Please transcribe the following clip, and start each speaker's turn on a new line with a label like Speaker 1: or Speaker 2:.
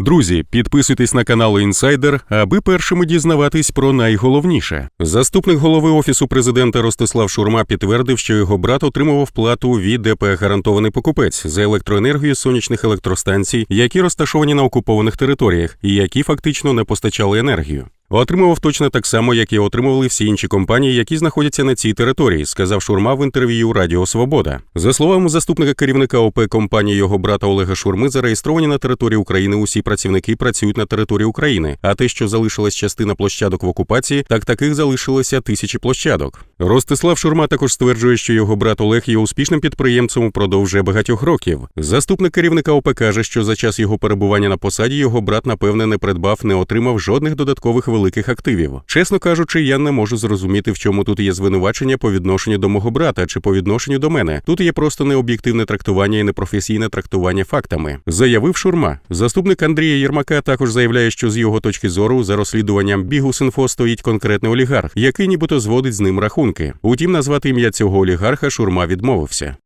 Speaker 1: Друзі, підписуйтесь на канал Інсайдер, аби першими дізнаватись про найголовніше. Заступник голови офісу президента Ростислав Шурма підтвердив, що його брат отримував плату від ДП гарантований покупець за електроенергію сонячних електростанцій, які розташовані на окупованих територіях і які фактично не постачали енергію. Отримував точно так само, як і отримували всі інші компанії, які знаходяться на цій території, сказав Шурма в інтерв'ю Радіо Свобода. За словами заступника керівника ОП компанії його брата Олега Шурми, зареєстровані на території України усі працівники працюють на території України. А те, що залишилась частина площадок в окупації, так таких залишилося тисячі площадок. Ростислав Шурма також стверджує, що його брат Олег є успішним підприємцем упродовж багатьох років. Заступник керівника ОП каже, що за час його перебування на посаді його брат, напевне, не придбав, не отримав жодних додаткових великих активів. Чесно кажучи, я не можу зрозуміти, в чому тут є звинувачення по відношенню до мого брата чи по відношенню до мене. Тут є просто необ'єктивне трактування і непрофесійне трактування фактами, заявив Шурма. Заступник Андрія Єрмака також заявляє, що з його точки зору за розслідуванням Бігус.Інфо стоїть конкретний олігарх, який нібито зводить з ним рахунки. Утім, назвати ім'я цього олігарха Шурма відмовився.